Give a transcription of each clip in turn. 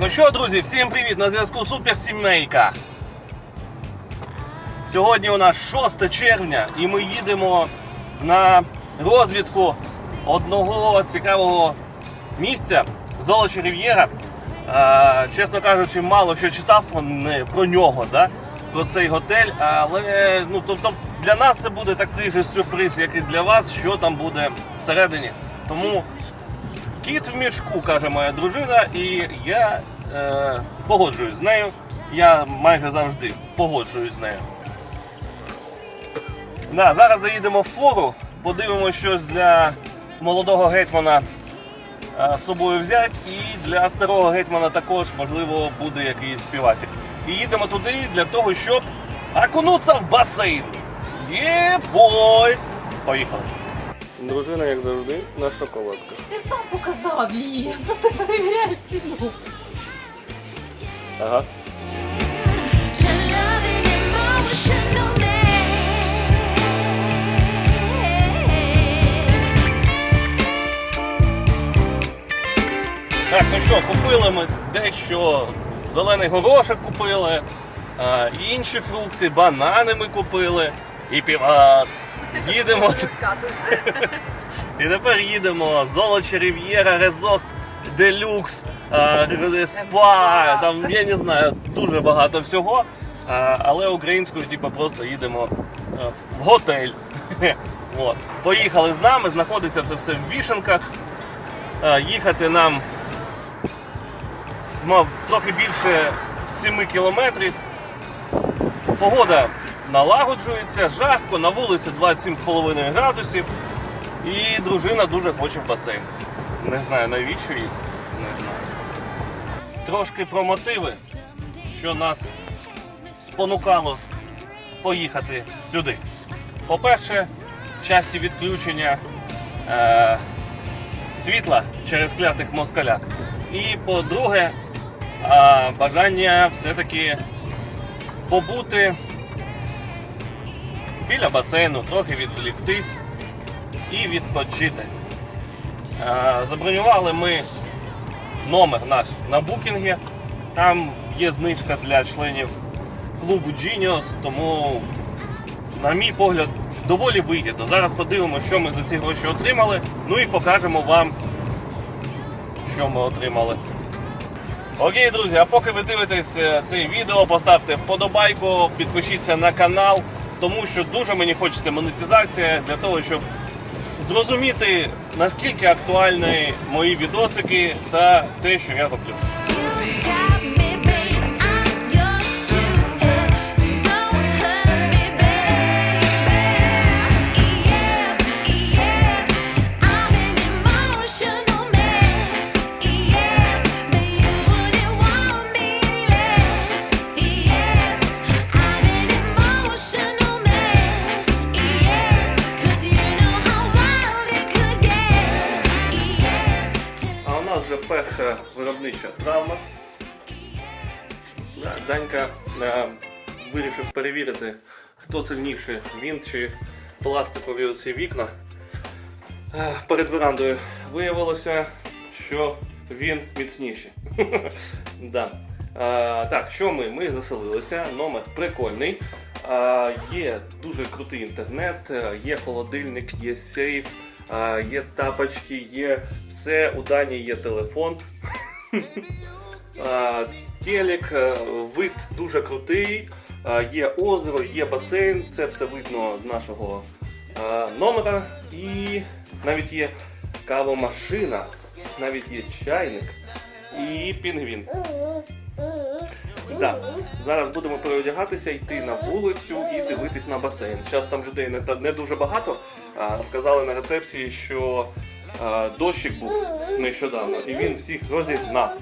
ну що, друзі, всім привіт! На зв'язку Суперсімейка. Сьогодні у нас 6 червня і ми їдемо на розвідку одного цікавого місця Золочі Рів'єра. Чесно кажучи, мало що читав про, про нього, да? про цей готель. Але ну, тобто, для нас це буде такий же сюрприз, як і для вас, що там буде всередині. Тому Кіт в мішку, каже моя дружина, і я е, погоджуюсь з нею. Я майже завжди погоджуюсь з нею. Да, зараз заїдемо в фору, подивимося щось для молодого гетьмана е, з собою взяти, і для старого гетьмана також, можливо, буде якийсь співасик. І їдемо туди для того, щоб окунутися в басейн. Є-бой! Поїхали. Дружина, як завжди, на шоколадках. Ти сам показав її, просто перевіряй ціну. Ага. Так, ну що, купили ми дещо. Зелений горошок купили, а, інші фрукти, банани ми купили і півас. Їдемо. І тепер їдемо. Золоче Рів'єра, Резорт Делюкс, спа, там я не знаю, дуже багато всього. Але українською, типу, просто їдемо в готель. От. Поїхали з нами, знаходиться це все в вішенках. Їхати нам трохи більше 7 кілометрів. Погода налагоджується, жарко, на вулиці 27,5 градусів. І дружина дуже хоче в басейн. Не знаю навіщо їй. Не знаю. Трошки про мотиви, що нас спонукало поїхати сюди. По-перше, часті відключення е, світла через клятих москаляк. І по-друге, а, бажання все-таки побути біля басейну, трохи відволіктись і відпочити. Забронювали ми номер наш на букінгі. Там є знижка для членів клубу Genius, тому, на мій погляд, доволі вигідно. Зараз подивимося, що ми за ці гроші отримали. Ну і покажемо вам, що ми отримали. Окей, друзі, а поки ви дивитесь е, це відео, поставте вподобайку, підпишіться на канал, тому що дуже мені хочеться монетизація для того, щоб зрозуміти, наскільки актуальні мої відосики та те, що я роблю. Нас вже перша виробнича травма. Данька е, вирішив перевірити, хто сильніший, він чи пластикові оці вікна. Е, Перед верандою виявилося, що він міцніший. да. Е, так, що ми? Ми заселилися, номер прикольний. Е, є дуже крутий інтернет, е, є холодильник, є сейф, є тапочки, є все. У Дані є телефон. Телек, е, вид дуже крутий, є озеро, є басейн, це все видно з нашого номера. І навіть є кавомашина, навіть є чайник і пінгвін. Да. Зараз будемо переодягатися, йти на вулицю і дивитись на басейн. Зараз там людей не, не дуже багато. Сказали на рецепції, що а, дощик був нещодавно, і він всіх розігнав.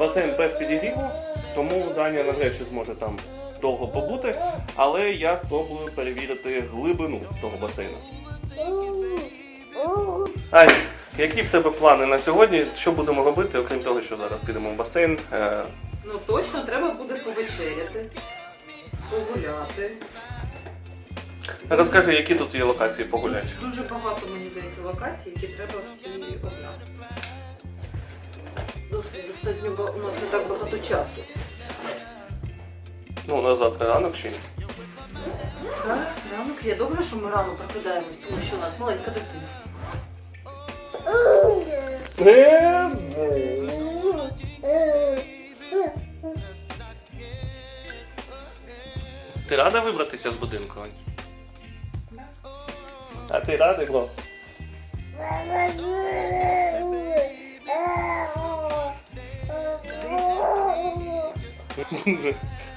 Басейн без підігріву, тому Даня навряд чи зможе там довго побути, але я спробую перевірити глибину того басейну. Ань, які в тебе плани на сьогодні? Що будемо робити, окрім того, що зараз підемо в басейн? Е, Ну точно треба буде повечеряти, погуляти. Розкажи, які тут є локації погуляти? Дуже багато, мені здається, локацій, які треба всі оглянути. Досить достатньо, бо у нас не так багато часу. Ну, у нас завтра ранок ще ні. Так, ранок є. Добре, що ми рано прокидаємось, тому що у нас маленька дитина. Ти рада вибратися з будинку? Ань? А ти радий, бро? Дуже,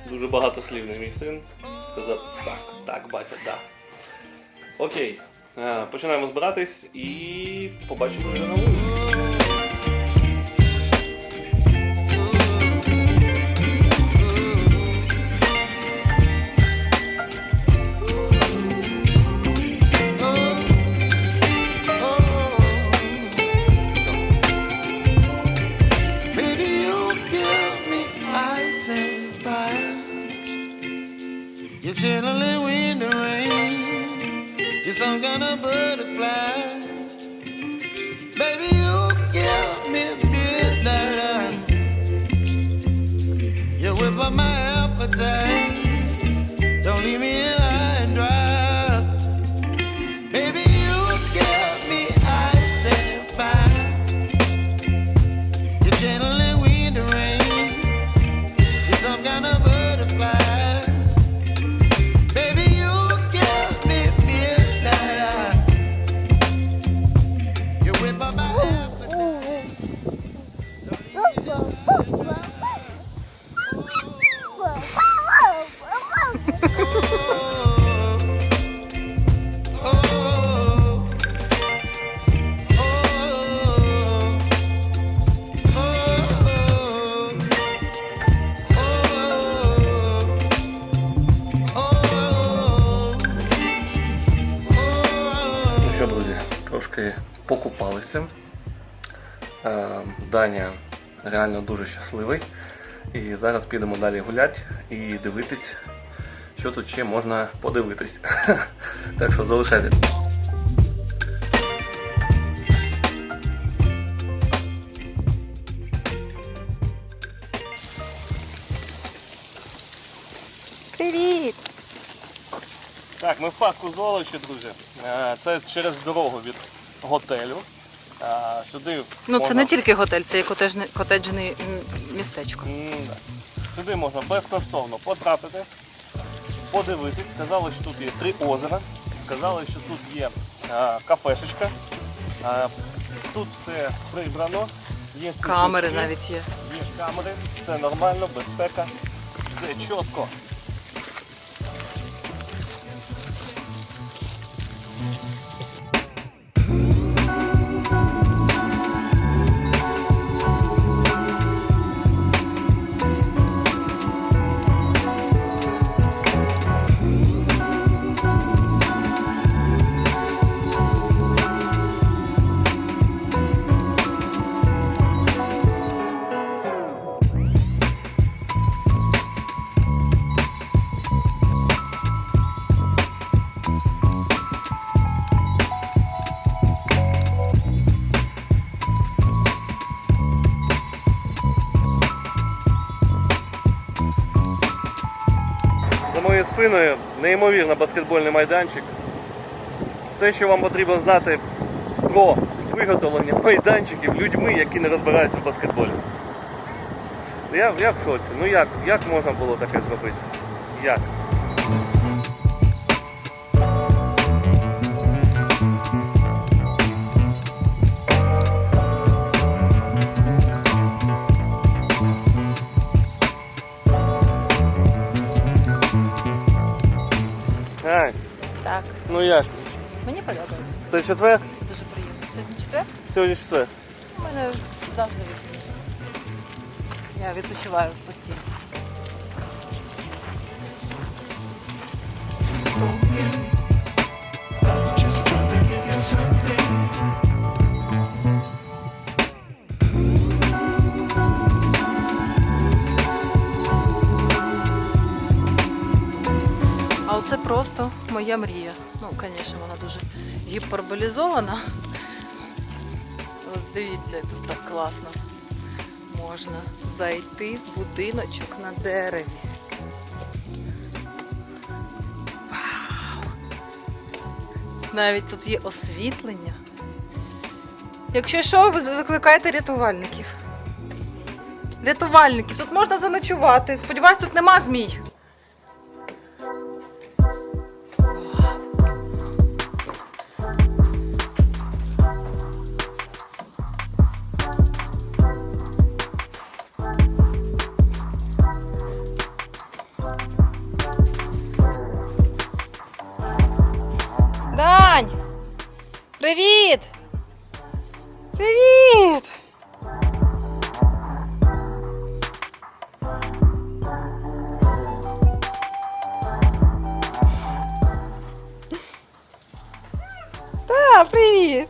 дуже багатослівний мій син. Сказав так, так, батя, да. Окей. Е, Починаємо збиратись і побачимо на вулиці. Що, друзі, трошки покупалися. Е, Даня реально дуже щасливий. І зараз підемо далі гуляти і дивитись, що тут ще можна подивитись. Так що залишайте. Так, ми в парку золочі, друзі. Е, Це через дорогу від готелю. Е, Сюди Ну, це не тільки готель, це і котеджне, котеджне містечко. М, да. Сюди можна безкоштовно потрапити, подивитись. Сказали, що тут є три озера. Сказали, що тут є е, кафешечка. Тут все прибрано. Є Камери навіть є. Є камери, все нормально, безпека, все чітко. Неймовірно баскетбольний майданчик. Все, що вам потрібно знати про виготовлення майданчиків людьми, які не розбираються в баскетболі. Я, я в шоці. Ну як, як можна було таке зробити? Як? Подобається. Це четвер? Дуже приємно. Сьогодні четвер? Сьогодні четвер. У мене завжди вихідний. Я відпочиваю постійно. Просто моя мрія. Ну, звісно, вона дуже гіперболізована. От дивіться, тут так класно. можна зайти в будиночок на дереві. Вау! Навіть тут є освітлення. Якщо що, ви викликайте рятувальників. Рятувальників, тут можна заночувати. Сподіваюсь, тут нема змій. Та, привіт!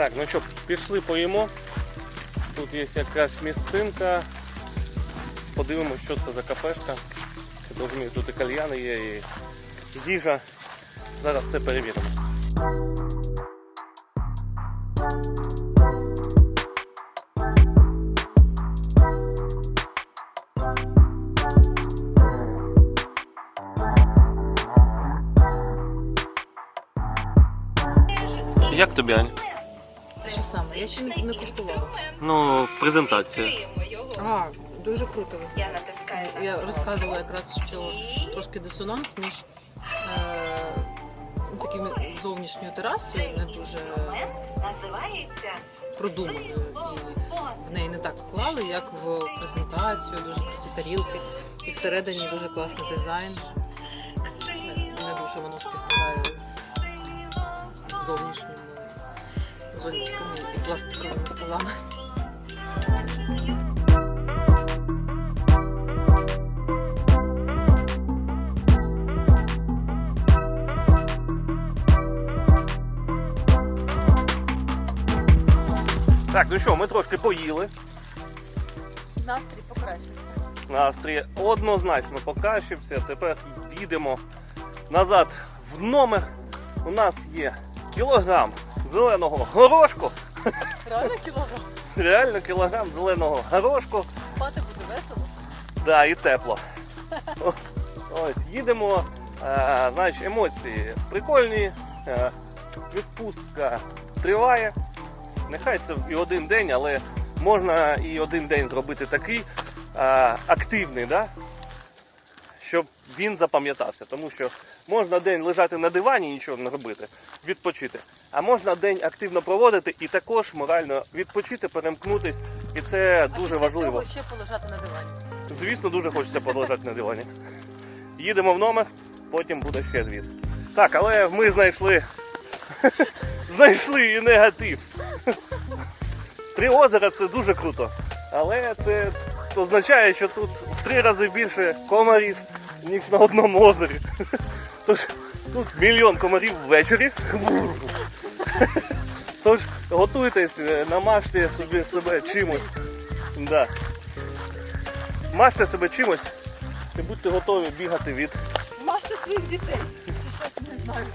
Так, ну що, пішли поїмо. Тут є якась місцинка. Подивимося, що це за кафешка. Я розумію, тут і кальяни є, і їжа. Зараз все перевіримо. Як тобі, Ань? Що саме? Я ще не, не куштувала. Ну, презентація. А, дуже круто. Я натискаю Я розказувала якраз, що трошки дисонанс між е, такими зовнішньою терасою, не дуже називається продуманою. В неї не так вклали, як в презентацію, дуже круті тарілки. І всередині дуже класний дизайн. Не дуже воно співпадає з, з зовнішніми зонтиками і пластиковими столами. Так, ну що, ми трошки поїли. Настрій покращився. Настрій однозначно покращився. Тепер їдемо назад в номер. У нас є кілограм зеленого горошку. Реально кілограм. Реально кілограм зеленого горошку. Спати буде весело. Да, і тепло. Ось, їдемо. Е, значить, емоції прикольні. Е, відпустка триває. Нехай це і один день, але можна і один день зробити такий е, активний, да? щоб він запам'ятався. Тому що можна день лежати на дивані нічого не робити, відпочити. А можна день активно проводити і також морально відпочити, перемкнутись. І це дуже важливо. ще полежати на дивані. Звісно, дуже хочеться полежати на дивані. Їдемо в номер, потім буде ще звіт. Так, але ми знайшли. знайшли і негатив. Три озера це дуже круто. Але це означає, що тут в три рази більше комарів, ніж на одному озері. Тож тут мільйон комарів ввечері. Тож готуйтесь, е, намажте собі себе чимось. Да. Мажте себе чимось і будьте готові бігати від. Мажте своїх дітей. Чи щось не знаю.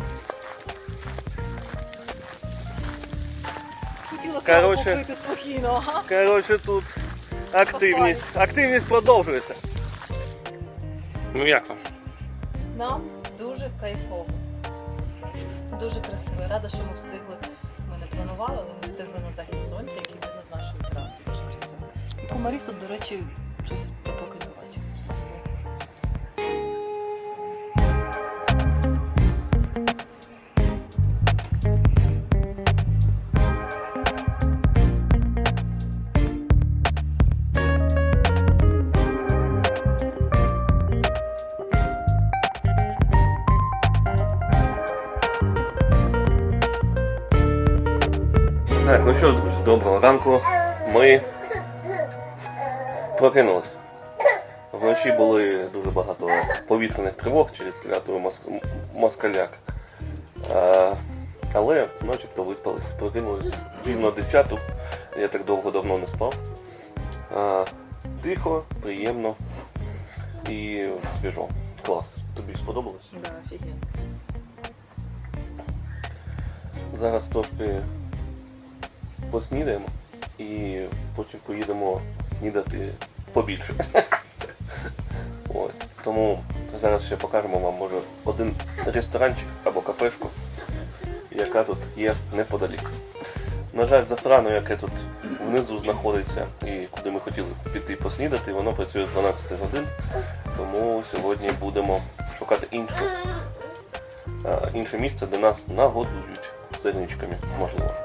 Хотіла каву попити спокійно, ага. Коротше, тут активність. Активність продовжується. Ну як вам? Нам дуже кайфово. Дуже красиво. Рада, що ми встигли. Ми не планували, але ми встигли на захід сонця, який видно з нашої тераси. Дуже красиво. І комарів тут, до речі, щось поки що, друзі, доброго ранку. Ми прокинулись. Вночі були дуже багато повітряних тривог через клятого мос... москаляк. А, але начебто виспались. Прокинулись рівно 10 Я так довго давно не спав. А, тихо, приємно і свіжо. Клас. Тобі сподобалось? Да, офігенно. Зараз трошки поснідаємо і потім поїдемо снідати побільше. Ось. Тому зараз ще покажемо вам, може, один ресторанчик або кафешку, яка тут є неподалік. На жаль, зафрану, яке тут внизу знаходиться і куди ми хотіли піти поснідати, воно працює з 12 годин. Тому сьогодні будемо шукати інше, е, інше місце, де нас нагодують сирничками, можливо.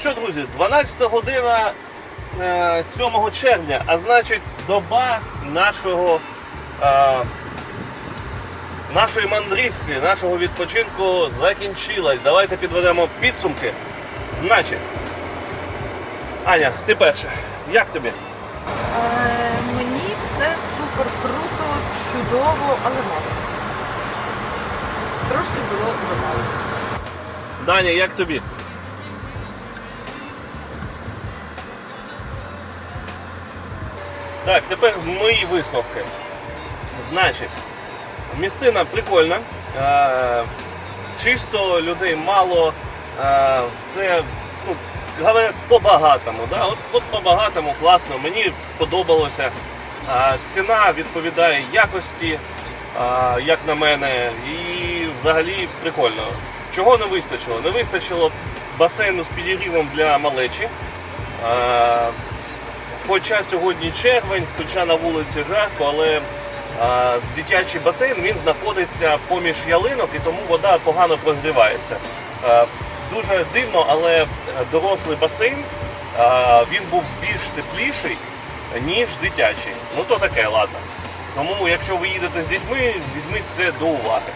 Що, друзі, 12 година е, 7 червня, а значить доба нашого, е, нашої мандрівки, нашого відпочинку закінчилась. Давайте підведемо підсумки. Значить, Аня, ти перша. Як тобі? Е, мені все супер круто, чудово, але мало. Трошки було замало. Даня, як тобі? Так, тепер мої висновки. Значить, місцина прикольна. Е, чисто людей мало, е, все, ну, говорять, по-багатому. Да? От, от по-багатому класно, мені сподобалося. Е, ціна відповідає якості, як на мене, і взагалі прикольно. Чого не вистачило? Не вистачило басейну з підігрівом для малечі. Е, Хоча сьогодні червень, хоча на вулиці жарко, але а, дитячий басейн він знаходиться поміж ялинок і тому вода погано прогрівається. А, дуже дивно, але е, дорослий басейн а, він був більш тепліший, ніж дитячий. Ну то таке, ладно. Тому, якщо ви їдете з дітьми, візьміть це до уваги.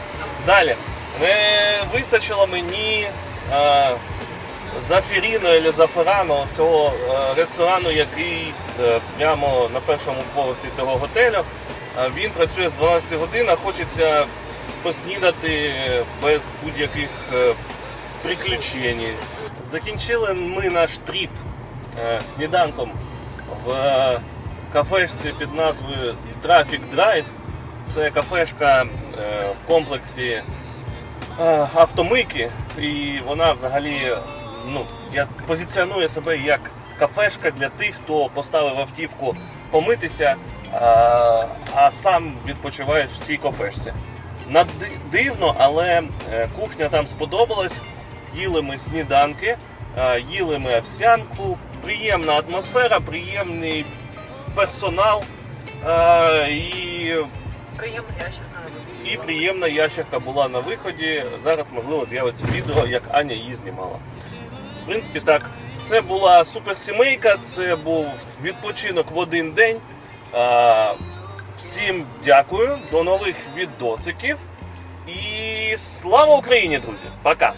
Далі не вистачило мені. А, Зафіріно або Заферано цього е, ресторану, який е, прямо на першому поверсі цього готелю. Е, Він працює з 12 годин, а хочеться поснідати без будь-яких приключень. Закінчили ми наш тріп сніданком в кафешці під назвою Traffic Drive. Це кафешка в комплексі автомийки, і вона взагалі ну, я позиціонує себе як кафешка для тих, хто поставив автівку помитися, а, а сам відпочиває в цій кафешці. Нади- Дивно, але е, кухня там сподобалась. Їли ми сніданки, е, їли ми овсянку, приємна атмосфера, приємний персонал. е, І Приємно ящик і приємна ящерка була на виході. Зараз, можливо, з'явиться відео, як Аня її знімала. В принципі, так. Це була суперсімейка, це був відпочинок в один день. Всім дякую, до нових відосиків. І слава Україні, друзі! Пока!